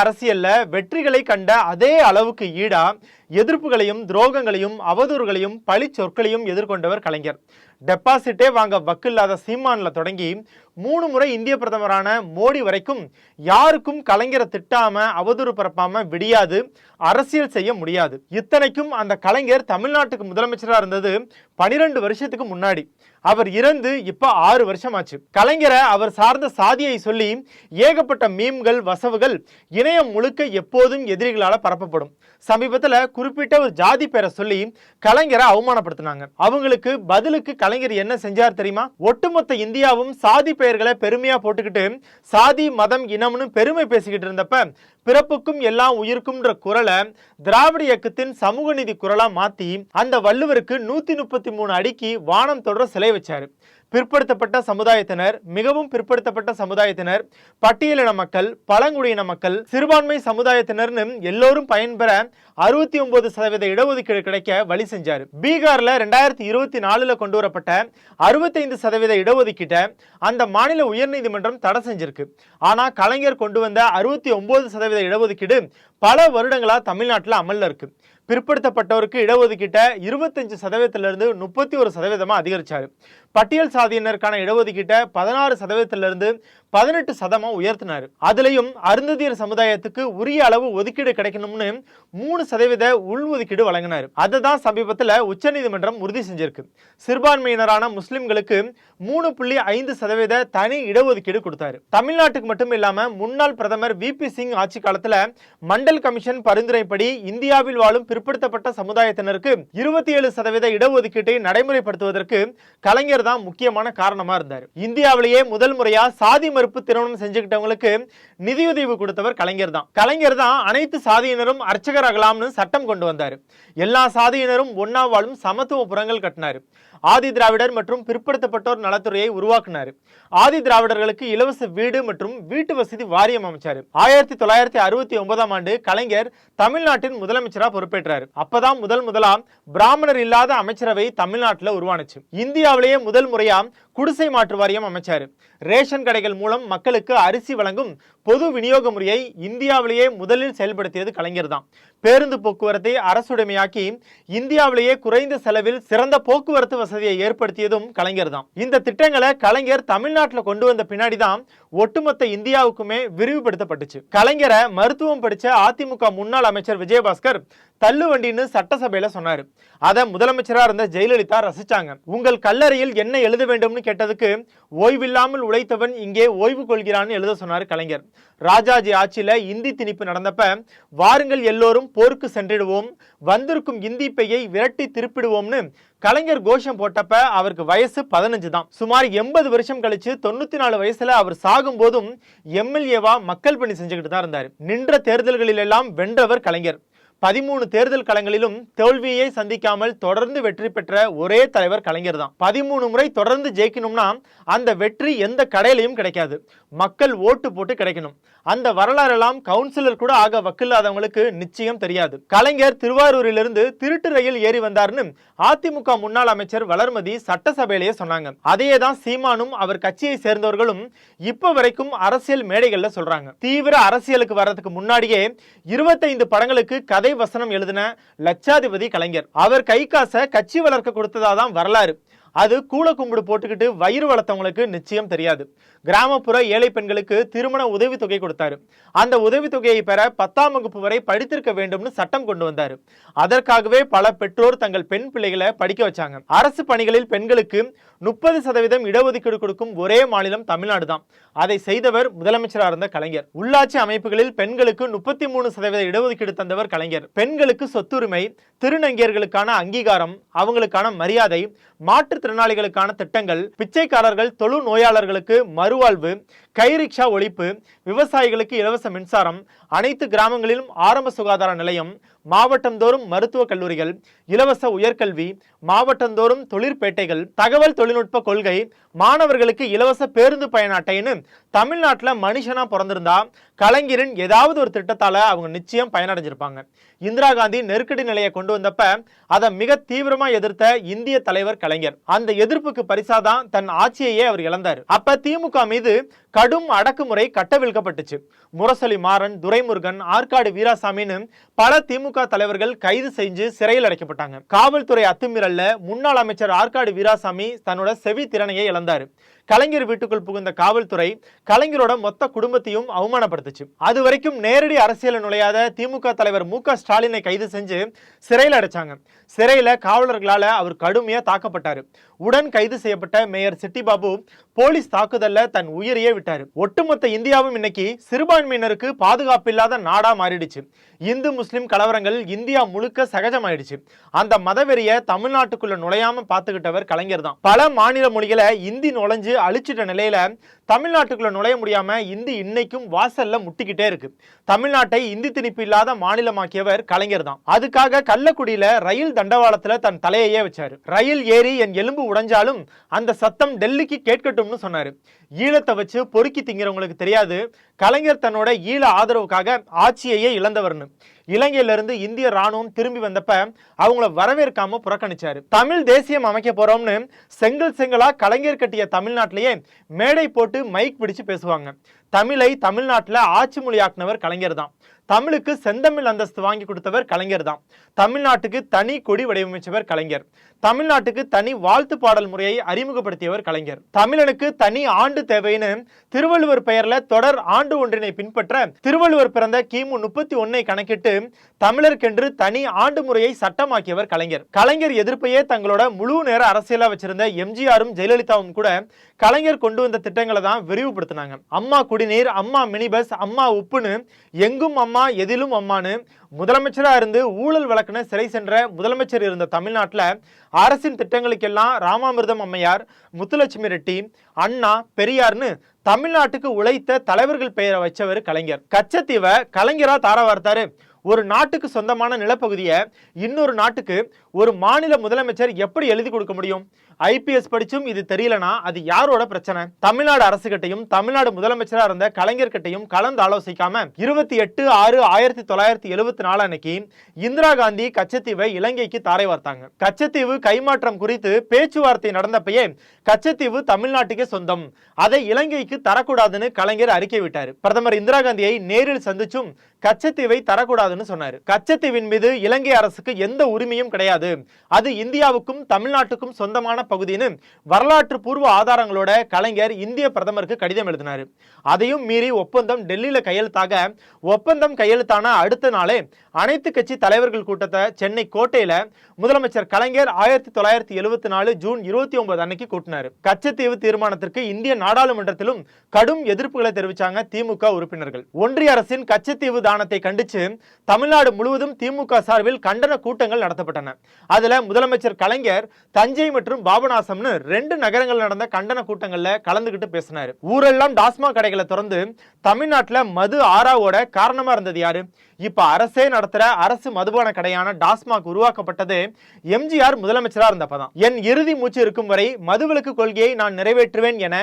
அரசியல்ல வெற்றிகளை கண்ட அதே அளவுக்கு ஈடா எதிர்ப்புகளையும் துரோகங்களையும் அவதூறுகளையும் பழி சொற்களையும் எதிர்கொண்டவர் கலைஞர். டெபாசிட்டே வாங்க வக்கில்லாத சீமான்ல தொடங்கி மூணு முறை இந்திய பிரதமரான மோடி வரைக்கும் யாருக்கும் கலைஞரை திட்டாம அவதூறு பரப்பாம விடியாது அரசியல் செய்ய முடியாது. இத்தனைக்கும் அந்த கலைஞர் தமிழ்நாட்டுக்கு முதலமைச்சராக இருந்தது பனிரெண்டு வருஷத்துக்கு முன்னாடி. அவர் இறந்து இப்போ ஆறு வருஷம் ஆச்சு கலைஞரை அவர் சார்ந்த சாதியை சொல்லி ஏகப்பட்ட மீம்கள் வசவுகள் இணையம் முழுக்க எப்போதும் எதிரிகளால் பரப்பப்படும். சமீபத்தில் குறிப்பிட்ட ஒரு ஜாதி பேரை சொல்லி கலைஞரை அவமானப்படுத்தினாங்க. அவங்களுக்கு பதிலுக்கு கலைஞர் என்ன செஞ்சார் தெரியுமா? ஒட்டுமொத்த இந்தியாவும் சாதி பெயர்களை பெருமையாக போட்டுக்கிட்டு சாதி மதம் இனம்னு பெருமை பேசிக்கிட்டு இருந்தப்ப பிறப்புக்கும் எல்லாம் உயிருக்கும்ன்ற குரலை திராவிட இயக்கத்தின் சமூக நீதி குரலாக மாற்றி அந்த வள்ளுவருக்கு நூத்தி முப்பத்தி மூணு அடிக்கு வானம் தொடர சிலை வச்சார். பிற்படுத்தப்பட்ட சமுதாயத்தினர் மிகவும் பிற்படுத்தப்பட்ட சமுதாயத்தினர் பட்டியலின மக்கள் பழங்குடியின மக்கள் சிறுபான்மை சமுதாயத்தினர்னு எல்லோரும் பயன்பெற அறுபத்தி ஒன்பது சதவீத இடஒதுக்கீடு கிடைக்க வழி செஞ்சாரு. பீகார்ல ரெண்டாயிரத்தி இருபத்தி நாலுல கொண்டு வரப்பட்ட அறுபத்தைந்து சதவீத இடஒதுக்கீட்டை அந்த மாநில உயர்நீதிமன்றம் தடை செஞ்சிருக்கு. ஆனா கலைஞர் கொண்டு வந்த அறுபத்தி ஒன்பது சதவீத இடஒதுக்கீடு பல வருடங்களாக தமிழ்நாட்டில் அமல்ல இருக்கு. பிற்படுத்தப்பட்டவருக்கு இடஒதுக்கீட்டை இருபத்தஞ்சு சதவீதத்திலிருந்து முப்பத்தி ஒரு சதவீதமா அதிகரித்தார் பட்டியல் சாதியினருக்கான இடஒதுக்கீட்டை பதினாறு சதவீதத்திலிருந்து பதினெட்டு சதமாக உயர்த்தினார். அதுலேயும் அருந்ததியர் சமுதாயத்துக்கு உரிய அளவு ஒதுக்கீடு கிடைக்கணும்னு மூணு சதவீத உள்ஒதுக்கீடு வழங்கினார். அதை தான் சமீபத்தில் உச்சநீதிமன்றம் உறுதி செஞ்சிருக்கு. சிறுபான்மையினரான முஸ்லிம்களுக்கு மூணு புள்ளி ஐந்து சதவீத தனி இடஒதுக்கீடு கொடுத்தாரு. தமிழ்நாட்டுக்கு மட்டும் இல்லாமல் முன்னாள் பிரதமர் வி. பி. சிங் ஆட்சி காலத்தில் மண்டல் கமிஷன் பரிந்துரைப்படி இந்தியாவில் வாழும் பிற்படுத்தப்பட்ட சமுதாயத்தினருக்கு இருபத்தி ஏழு சதவீத இடஒதுக்கீட்டை நடைமுறைப்படுத்துவதற்கு கலைஞர் தான் முக்கியமான காரணமா இருந்தார். இந்தியாவிலேயே முதல் முறையா சாதி மறுப்பு திருமணம் செஞ்சுக்கிட்டவங்களுக்கு நிதியுதவி கொடுத்தவர் கலைஞர் தான். கலைஞர் தான் அனைத்து சாதியினரும் அர்ச்சகராகலாம்னு சட்டம் கொண்டு வந்தார். எல்லா சாதியினரும் ஒன்னா வாழும் சமத்துவ புறங்கள் கட்டினார். ஆதி திராவிடர் மற்றும் பிற்படுத்தப்பட்டோர் நலத்துறையை உருவாக்கினார். ஆதி திராவிடர்களுக்கு இலவச வீடு மற்றும் வீட்டு வசதி வாரியம் அமைச்சார். ஆயிரத்தி தொள்ளாயிரத்தி அறுபத்தி ஒன்பதாம் ஆண்டு கலைஞர் தமிழ்நாட்டின் முதலமைச்சராக பொறுப்பேற்றார். அப்பதான் முதல் முதலாம் பிராமணர் இல்லாத அமைச்சரவை தமிழ்நாட்டில் உருவானுச்சு. இந்தியாவிலேயே முதல் முறையா குடிசை மாற்று வாரியம் அமைச்சார். ரேஷன் கடைகள் மூலம் மக்களுக்கு அரிசி வழங்கும் பொது விநியோக முறையை இந்தியாவிலேயே முதலில் செயல்படுத்தியது கலைஞர் தான். பேருந்து போக்குவரத்தை அரசுடைமையாக்கி இந்தியாவிலேயே குறைந்த செலவில் சிறந்த போக்குவரத்து வசதியை ஏற்படுத்தியதும் கலைஞர் தான். இந்த திட்டங்களை கலைஞர் தமிழ்நாட்டில் கொண்டு வந்த பின்னாடி தான் ஒட்டுமொத்த இந்தியாவுக்குமே விரிவுபடுத்தப்பட்டுச்சு. கலைஞரை மருத்துவம் படித்த அதிமுக முன்னாள் அமைச்சர் விஜயபாஸ்கர் தள்ளுவண்டின்னு சட்டசபையில் சொன்னார். அதை முதலமைச்சராக இருந்த ஜெயலலிதா ரசிச்சாங்க. உங்கள் கல்லறையில் என்ன எழுத வேண்டும்னு கேட்டதுக்கு ஓய்வில்லாமல் உழைத்தவன் இங்கே ஓய்வு கொள்கிறான்னு எழுத சொன்னார் கலைஞர். ராஜாஜி ஆட்சியில் இந்தி திணிப்பு நடந்தப்ப வாருங்கள் எல்லோரும் போருக்கு சென்றிடுவோம் வந்திருக்கும் இந்தி பெய்யை விரட்டி திருப்பிடுவோம்னு கலைஞர் கோஷம் போட்டப்ப அவருக்கு வயசு பதினஞ்சு தான். சுமார் எண்பது வருஷம் கழிச்சு தொண்ணூத்தி நாலு வயசுல அவர் சாகும் போதும் எம்எல்ஏவா மக்கள் பணி செஞ்சுக்கிட்டு தான் இருந்தார். நின்ற தேர்தல்களில் எல்லாம் வென்றவர் கலைஞர். பதிமூணு தேர்தல் களங்களிலும் தோல்வியை சந்திக்காமல் தொடர்ந்து வெற்றி பெற்ற ஒரே தலைவர் கலைஞர் தான். பதிமூணு முறை தொடர்ந்து ஜெயிக்கணும்னா அந்த வெற்றி எந்த கடையிலையும் கிடைக்காது. மக்கள் ஓட்டு போட்டு கிடைக்கணும். அந்த வரலாறெல்லாம் கவுன்சிலர் கூட ஆக வக்கில்லாதவங்களுக்கு நிச்சயம் தெரியாது. கலைஞர் திருவாரூரிலிருந்து திருட்டு ரயில் ஏறி வந்தார்னு அதிமுக முன்னாள் அமைச்சர் வளர்மதி சட்டசபையிலேயே சொன்னாங்க. அதையே தான் சீமானும் அவர் கட்சியை சேர்ந்தவர்களும் இப்ப வரைக்கும் அரசியல் மேடைகள்ல சொல்றாங்க. தீவிர அரசியலுக்கு வர்றதுக்கு முன்னாடியே இருபத்தைந்து படங்களுக்கு கதை வசனம் எழுதின லட்சாதிபதி கலைஞர். அவர் கை காசை கட்சி வளர்க்க கொடுத்ததா தான் வரலாறு. அது கூல கும்பிடு போட்டுக்கிட்டு வயிறு வளர்த்தவங்களுக்கு நிச்சயம் தெரியாது. கிராமப்புற ஏழை பெண்களுக்கு திருமண உதவித்தொகை கொடுத்தாரு. அந்த உதவித்தொகையை பெற பத்தாம் வகுப்பு வரை படித்திருக்க வேண்டும்னு சட்டம் கொண்டு வந்தாரு. அதற்காகவே பல பெற்றோர் தங்கள் பெண் பிள்ளைகளை படிக்க வச்சாங்க. அரசு பணிகளில் பெண்களுக்கு முப்பது சதவீதம் இடஒதுக்கீடு கொடுக்கும் ஒரே மாநிலம் தமிழ்நாடு தான். அதை செய்தவர் முதலமைச்சராக இருந்த கலைஞர். உள்ளாட்சி அமைப்புகளில் பெண்களுக்கு முப்பத்தி மூணு சதவீத இடஒதுக்கீடு தந்தவர் கலைஞர். பெண்களுக்கு சொத்துரிமை திருநங்கையர்களுக்கான அங்கீகாரம் அவங்களுக்கான மரியாதை மாற்றுத்திறனாளிகளுக்கான திட்டங்கள் பிச்சைக்காரர்கள் தொழு நோயாளர்களுக்கு மறு மறுவாழ்வு கை ரிக்ஷா ஒழிப்பு விவசாயிகளுக்கு இலவச மின்சாரம் அனைத்து கிராமங்களிலும் ஆரம்ப சுகாதார நிலையம் மாவட்டந்தோறும் மருத்துவக் கல்லூரிகள் இலவச உயர்கல்வி மாவட்டந்தோறும் தொழிற்பேட்டைகள் தகவல் தொழில்நுட்ப கொள்கை மாணவர்களுக்கு இலவச பேருந்து பயண அட்டைன்னு தமிழ்நாட்டில் மனுஷனா பிறந்திருந்தா கலைஞரின் ஏதாவது ஒரு திட்டத்தால அவங்க நிச்சயம் பயனடைஞ்சிருப்பாங்க. இந்திரா காந்தி நெருக்கடி நிலையை கொண்டு வந்தப்ப அதை மிக தீவிரமா எதிர்த்த இந்திய தலைவர் கலைஞர். அந்த எதிர்ப்புக்கு பரிசாதான் தன் ஆட்சியையே அவர் இழந்தார். அப்ப திமுக மீது கடும் அடக்குமுறை கட்டவிழ்க்கப்பட்டுச்சு. முரசொலி மாறன் துரைமுருகன் ஆற்காடு வீராசாமின்னு பல திமுக தலைவர்கள் கைது செஞ்சு சிறையில் அடைக்கப்பட்டாங்க. காவல்துறை அத்துமீறல்ல முன்னாள் அமைச்சர் ஆற்காடு வீராசாமி தன்னோட செவி திறனையை இழந்தார். கலைஞர் வீட்டுக்குள் புகுந்த காவல்துறை கலைஞரோட மொத்த குடும்பத்தையும் அவமானப்படுத்துச்சு. அது வரைக்கும் நேரடி அரசியல் நுழையாத திமுக தலைவர் மு க ஸ்டாலினை கைது செஞ்சு சிறையில் அடைச்சாங்க. சிறையில காவலர்களால் அவர் கடுமையாக தாக்கப்பட்டார். உடன் கைது செய்யப்பட்ட மேயர் சிட்டிபாபு போலீஸ் தாக்குதல்ல தன் உயிரையே விட்டார். ஒட்டுமொத்த இந்தியாவும் இன்னைக்கு சிறுபான்மையினருக்கு பாதுகாப்பு இல்லாத நாடா மாறிடுச்சு. இந்து முஸ்லிம் கலவரங்கள் இந்தியா முழுக்க சகஜமாயிடுச்சு. அந்த மதவெறிய தமிழ்நாட்டுக்குள்ள நுழையாம பார்த்துக்கிட்டவர் கலைஞர் தான். பல மாநில மொழிகளை இந்தி நுழைஞ்சு அழிச்சிட்ட நிலையில தமிழ்நாட்டுக்குள்ளே நுழைய முடியாமல் இந்தி இன்னைக்கும் வாசலில் முட்டிக்கிட்டே இருக்கு. தமிழ்நாட்டை இந்தி திணிப்பு இல்லாத மாநிலமாக்கியவர் கலைஞர் தான். அதுக்காக கள்ளக்குடியில ரயில் தண்டவாளத்தில் தன் தலையையே வச்சார். ரயில் ஏறி என் எலும்பு உடைஞ்சாலும் அந்த சத்தம் டெல்லிக்கு கேட்கட்டும்னு சொன்னார். ஈழத்தை வச்சு பொறுக்கி திங்கிறவங்களுக்கு தெரியாது. கலைஞர் தன்னோட ஈழ ஆதரவுக்காக ஆட்சியையே இழந்தவர்னு. இலங்கையிலிருந்து இந்திய ராணுவம் திரும்பி வந்தப்ப அவங்கள வரவேற்காம புறக்கணிச்சாரு. தமிழ் தேசியம் அமைக்க போறோம்னு செங்கல் செங்கலா கலைஞர் கட்டிய தமிழ்நாட்டிலேயே மேடை போட்டு மைக் பிடிச்சு பேசுவாங்க. தமிழை தமிழ்நாட்டில் ஆட்சி மொழியாக்குனவர் கலைஞர் தான். தமிழுக்கு செந்தமிழ் அந்தஸ்து வாங்கி கொடுத்தவர் கலைஞர் தான். தமிழ்நாட்டுக்கு தனி கொடி வடிவமைச்சவர் கலைஞர். தமிழ்நாட்டுக்கு தனி வாழ்த்து பாடல் முறையை அறிமுகப்படுத்தியவர் கலைஞர். தமிழனுக்கு தனி ஆண்டு தேவைன்னு திருவள்ளுவர் பெயர்ல தொடர் ஆண்டு ஒன்றினை பின்பற்ற திருவள்ளுவர் பிறந்த கிமு முப்பத்தி ஒன்னை கணக்கிட்டு தமிழருக்கென்று தனி ஆண்டு முறையை சட்டமாக்கியவர் கலைஞர். கலைஞர் எதிர்ப்பையே தங்களோட முழு நேர அரசியலா வச்சிருந்த எம்ஜிஆரும் ஜெயலலிதாவும் கூட கலைஞர் கொண்டு வந்த திட்டங்களை தான் விரிவுபடுத்தினாங்க. அம்மா குடிநீர் அம்மா மினி பஸ் அம்மா உப்புன்னு எங்கும் அம்மா எதிலும் அம்மான்னு முதலமைச்சராக இருந்து ஊழல் வழக்குன்னு சிறை சென்ற முதலமைச்சர் இருந்த தமிழ்நாட்டில் அரசின் திட்டங்களுக்கெல்லாம் ராமாமிர்தம் அம்மையார் முத்துலட்சுமி ரெட்டி அண்ணா பெரியார்னு தமிழ்நாட்டுக்கு உழைத்த தலைவர்கள் பெயரை வச்சவர் கலைஞர். கச்சத்தீவை கலைஞராக தார வார்த்தாரு ஒரு நாட்டுக்கு சொந்தமான நிலப்பகுதியை இன்னொரு நாட்டுக்கு ஒரு மாநில முதலமைச்சர் எப்படி எழுதி கொடுக்க முடியும்? ஐபிஎஸ் படிச்சும் இது தெரியலனா அது யாரோட பிரச்சனை? தமிழ்நாடு அரசுகிட்டையும் தமிழ்நாடு முதலமைச்சரா இருந்த கலைஞர்கிட்டையும் கலந்து ஆலோசிக்காம இருபத்தி எட்டு ஆறு ஆயிரத்தி தொள்ளாயிரத்தி எழுபத்தி நாலு அன்னைக்கு இந்திரா காந்தி கச்சத்தீவை இலங்கைக்கு தாரை வார்த்தாங்க. கச்சத்தீவு கைமாற்றம் குறித்து பேச்சுவார்த்தை நடந்தப்பயே கச்சத்தீவு தமிழ்நாட்டுக்கே சொந்தம். அதை இலங்கைக்கு தரக்கூடாதுன்னு கலைஞர் அறிக்கை விட்டார். பிரதமர் இந்திரா காந்தியை நேரில் சந்திச்சும் கச்சத்தீவை தரக்கூடாதுன்னு சொன்னார். கச்சத்தீவின் மீது இலங்கை அரசுக்கு எந்த உரிமையும் கிடையாது. அது இந்தியாவுக்கும் தமிழ்நாட்டுக்கும் சொந்தமான பகுதின்னு வரலாற்று பூர்வ ஆதாரங்களோட கலைஞர் இந்திய பிரதமருக்கு கடிதம் எழுதினார். அதையும் மீறி ஒப்பந்தம் டெல்லியில கையெழுத்தாக ஒப்பந்தம் கையெழுத்தான அடுத்த நாளே அனைத்து கட்சி தலைவர்கள் கூட்டத்தை சென்னை கோட்டையில முதலமைச்சர் கலைஞர் ஆயிரத்தி தொள்ளாயிரத்தி எழுபத்தி நாலு ஜூன் இருபத்தி ஒன்பது அன்னைக்கு கூட்டினார். கச்சத்தீவு தீர்மானத்திற்கு இந்திய நாடாளுமன்றத்திலும் கடும் எதிர்ப்புகளை தெரிவிச்சாங்க திமுக உறுப்பினர்கள். ஒன்றிய அரசின் கச்சத்தீவு தானத்தை கண்டிச்சு தமிழ்நாடு முழுவதும் திமுக சார்பில் கண்டன கூட்டங்கள் நடத்தப்பட்டன. அதுல முதலமைச்சர் கலைஞர் தஞ்சை மற்றும் பாபநாசம்னு ரெண்டு நகரங்கள் நடந்த கண்டன கூட்டங்கள்ல கலந்துகிட்டு பேசினார். ஊரெல்லாம் டாஸ்மாக் கடைகளை திறந்து தமிழ்நாட்டுல மது ஆறாவோட காரணமா இருந்தது யாரு? இப்ப அரசே நடத்துற அரசு மதுபான கடையான டாஸ்மாக் உருவாக்கப்பட்டது எம்ஜிஆர் முதலமைச்சரா இருந்தப்பதான். என் இறுதி மூச்சு இருக்கும் வரை மதுவிலக்கு கொள்கையை நான் நிறைவேற்றுவேன் என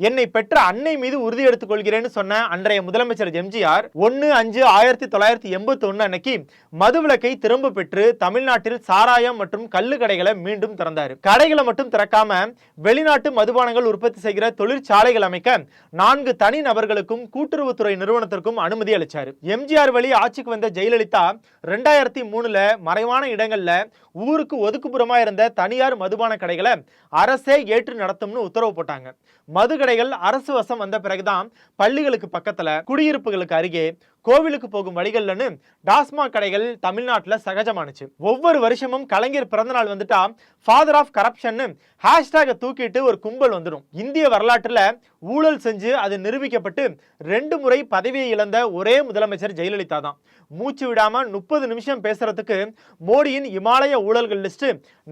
என்னை பெற்ற அன்னை மீது உறுதி எடுத்துக் கொள்கிறேன்னு சொன்ன அன்றைய முதலமைச்சர் எம்ஜிஆர் ஒன்னு அஞ்சு ஆயிரத்தி தொள்ளாயிரத்தி எண்பத்தி ஒன்னு அன்னைக்கு மதுவிலக்கை திரும்ப பெற்று தமிழ்நாட்டில் சாராயம் மற்றும் கள்ளு கடைகளை மீண்டும் திறந்தார். கடைகளை மட்டும் திறக்காம வெளிநாட்டு மதுபானங்கள் உற்பத்தி செய்கிற தொழிற்சாலைகள் அமைக்க நான்கு தனி நபர்களுக்கும் கூட்டுறவுத்துறை நிறுவனத்திற்கும் அனுமதி அளித்தார் எம்ஜிஆர் வழி ஆட்சி ஆட்சிக்கு வந்த ஜெயலலிதா ரெண்டாயிரத்தி மூணுல மறைவான இடங்கள்ல ஊருக்கு ஒதுக்குப்புறமா இருந்த தனியார் மதுபான கடைகளை அரசே ஏற்று நடத்தும்னு உத்தரவு போட்டாங்க. மது கடைகள் அரசு வசம் வந்த பிறகுதான் பள்ளிகளுக்கு பக்கத்துல குடியிருப்புகளுக்கு அருகே கோவிலுக்கு போகும் வழிகள்லன்னு டாஸ்மாக் கடைகள் தமிழ்நாட்டில் சகஜமானுச்சு. ஒவ்வொரு வருஷமும் கலைஞர் பிறந்தநாள் வந்துட்டா ஃபாதர் ஆஃப் கரப்ஷன் ஹேஷ்டேக தூக்கிட்டு ஒரு கும்பல் வந்துடும். இந்திய வரலாற்றில் ஊழல் செஞ்சு அது நிரூபிக்கப்பட்டு ரெண்டு முறை பதவியை இழந்த ஒரே முதலமைச்சர் ஜெயலலிதா தான். மூச்சு விடாமல் முப்பது நிமிஷம் பேசுறதுக்கு மோடியின் இமாலய ஊழல்கள் லிஸ்ட்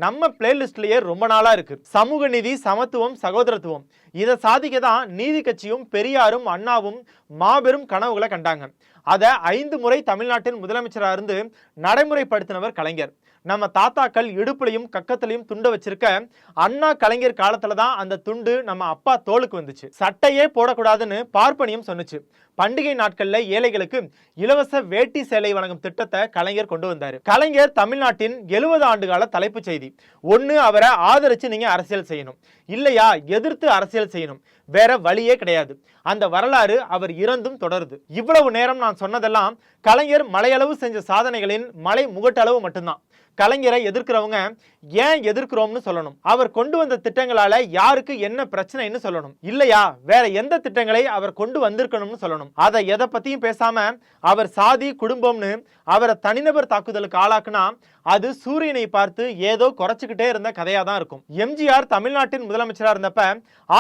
நம்ம பிளேலிஸ்ட்லயே ரொம்ப நாளாக இருக்கு. சமூக நீதி சமத்துவம் சகோதரத்துவம். இதை சாதிக்க தான் நீதி கட்சியும் பெரியாரும் அண்ணாவும் மாபெரும் கனவுகளை கண்டாங்க. அதை ஐந்து முறை தமிழ்நாட்டின் முதலமைச்சராக இருந்து நடைமுறைப்படுத்தினவர் கலைஞர். நம்ம தாத்தாக்கள் இடுப்புலையும் கக்கத்துலையும் துண்டை வச்சிருக்க அண்ணா கலைஞர் காலத்துல தான் அந்த துண்டு நம்ம அப்பா தோலுக்கு வந்துச்சு. சட்டையே போடக்கூடாதுன்னு பார்ப்பனியம் சொன்னுச்சு. பண்டிகை நாட்கள்ல ஏழைகளுக்கு இலவச வேட்டி சேலை வழங்கும் திட்டத்தை கலைஞர் கொண்டு வந்தாரு. கலைஞர் தமிழ்நாட்டின் எழுபது ஆண்டு கால தலைப்புச் செய்தி. ஒன்று அவரை ஆதரிச்சு நீங்க அரசியல் செய்யணும். இல்லையா எதிர்த்து அரசியல் செய்யணும். வேற வழியே கிடையாது. அந்த வரலாறு அவர் இறந்தும் தொடருது. இவ்வளவு நேரம் நான் சொன்னதெல்லாம் கலைஞர் மலையளவு செஞ்ச சாதனைகளின் மலை முகட்டளவு மட்டும்தான். கலைஞரை எதிர்க்கிறவங்க ஏன் எதிர்க்கிறோம்னு சொல்லணும். அவர் கொண்டு வந்த திட்டங்களால யாருக்கு என்ன பிரச்சனைன்னு சொல்லணும். இல்லையா? வேற எந்த திட்டங்களை அவர் கொண்டு வந்திருக்கணும்னு சொல்லணும். அதை எதை பத்தியும் பேசாம அவர் சாதி குடும்பம்னு அவரை தனிநபர் தாக்குதலுக்கு ஆளாக்குனா அது சூரியனை பார்த்து ஏதோ குறைச்சிக்கிட்டே இருந்த கதையாக தான் இருக்கும். எம்ஜிஆர் தமிழ்நாட்டின் முதலமைச்சராக இருந்தப்ப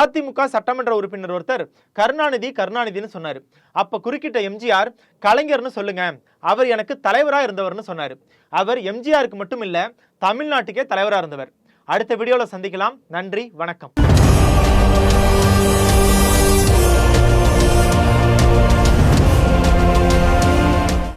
அதிமுக சட்டமன்ற உறுப்பினர் ஒருத்தர் கருணாநிதி கருணாநிதினு சொன்னார். அப்போ குறுக்கிட்ட எம்ஜிஆர் கலைஞர்னு சொல்லுங்க அவர் எனக்கு தலைவராக இருந்தவர்னு சொன்னார். அவர் எம்ஜிஆருக்கு மட்டும் இல்லை தமிழ்நாட்டுக்கே தலைவராக இருந்தவர். அடுத்த வீடியோவில் சந்திக்கலாம். நன்றி வணக்கம்.